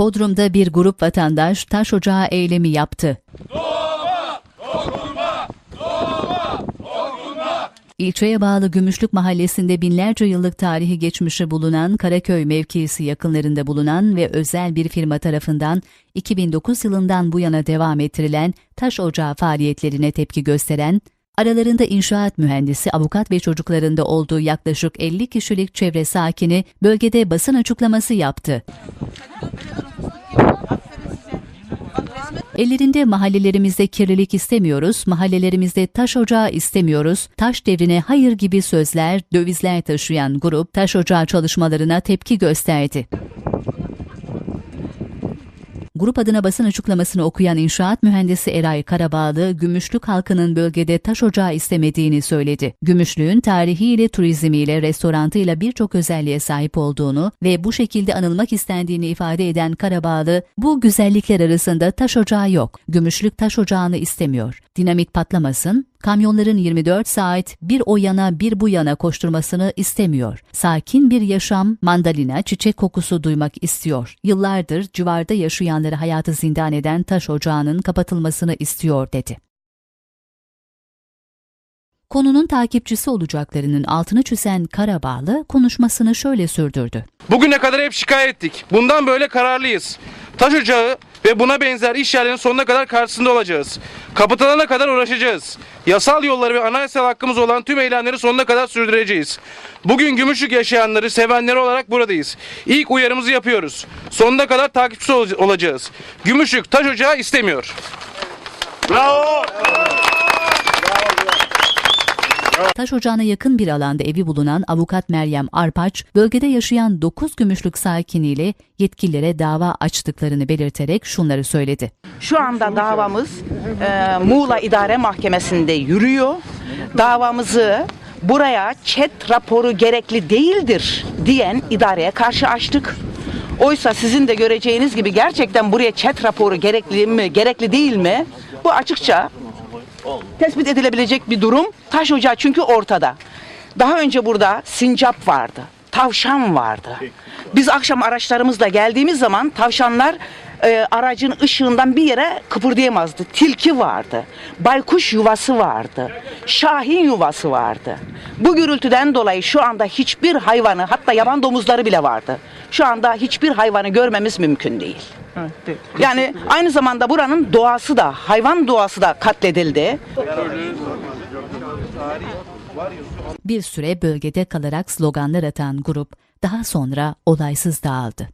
Bodrum'da bir grup vatandaş taş ocağı eylemi yaptı. İlçeye bağlı Gümüşlük Mahallesi'nde binlerce yıllık tarihi geçmişi bulunan Karaköy mevkisi yakınlarında bulunan ve özel bir firma tarafından 2009 yılından bu yana devam ettirilen taş ocağı faaliyetlerine tepki gösteren, aralarında inşaat mühendisi, avukat ve çocuklarında olduğu yaklaşık 50 kişilik çevre sakini bölgede basın açıklaması yaptı. Ellerinde mahallelerimizde kirlilik istemiyoruz, mahallelerimizde taş ocağı istemiyoruz, taş devrine hayır gibi sözler, dövizler taşıyan grup taş ocağı çalışmalarına tepki gösterdi. Grup adına basın açıklamasını okuyan inşaat mühendisi Eray Karabağlı, Gümüşlük halkının bölgede taş ocağı istemediğini söyledi. Gümüşlük'ün tarihiyle, turizmiyle, restorantıyla birçok özelliğe sahip olduğunu ve bu şekilde anılmak istendiğini ifade eden Karabağlı, bu güzellikler arasında taş ocağı yok. Gümüşlük taş ocağını istemiyor. Dinamit patlamasın, kamyonların 24 saat bir o yana bir bu yana koşturmasını istemiyor. Sakin bir yaşam, mandalina, çiçek kokusu duymak istiyor. Yıllardır civarda yaşayanları hayatı zindan eden taş ocağının kapatılmasını istiyor dedi. Konunun takipçisi olacaklarının altını çizen Karabağlı konuşmasını şöyle sürdürdü. Bugüne kadar hep şikayet ettik. Bundan böyle kararlıyız. Taş ocağı ve buna benzer iş yerlerinin sonuna kadar karşısında olacağız. Kapatılana kadar uğraşacağız. Yasal yolları ve anayasal hakkımız olan tüm eylemleri sonuna kadar sürdüreceğiz. Bugün Gümüşlük yaşayanları, sevenleri olarak buradayız. İlk uyarımızı yapıyoruz. Sonuna kadar takipçisi ol- olacağız. Gümüşlük taş ocağı istemiyor. Taş ocağına yakın bir alanda evi bulunan avukat Meryem Arpaç, bölgede yaşayan 9 gümüşlük sakiniyle yetkililere dava açtıklarını belirterek şunları söyledi. Şu anda davamız e, Muğla İdare Mahkemesi'nde yürüyor. Davamızı buraya çet raporu gerekli değildir diyen idareye karşı açtık. Oysa sizin de göreceğiniz gibi gerçekten buraya çet raporu gerekli mi, gerekli değil mi? Bu açıkça tespit edilebilecek bir durum. Taş ocağı çünkü ortada. Daha önce burada sincap vardı, tavşan vardı. Biz akşam araçlarımızla geldiğimiz zaman tavşanlar e, aracın ışığından bir yere kıpırdayamazdı. Tilki vardı, baykuş yuvası vardı, şahin yuvası vardı. Bu gürültüden dolayı şu anda hiçbir hayvanı hatta yaban domuzları bile vardı. Şu anda hiçbir hayvanı görmemiz mümkün değil. Yani aynı zamanda buranın doğası da, hayvan doğası da katledildi. Bir süre bölgede kalarak sloganlar atan grup daha sonra olaysız dağıldı.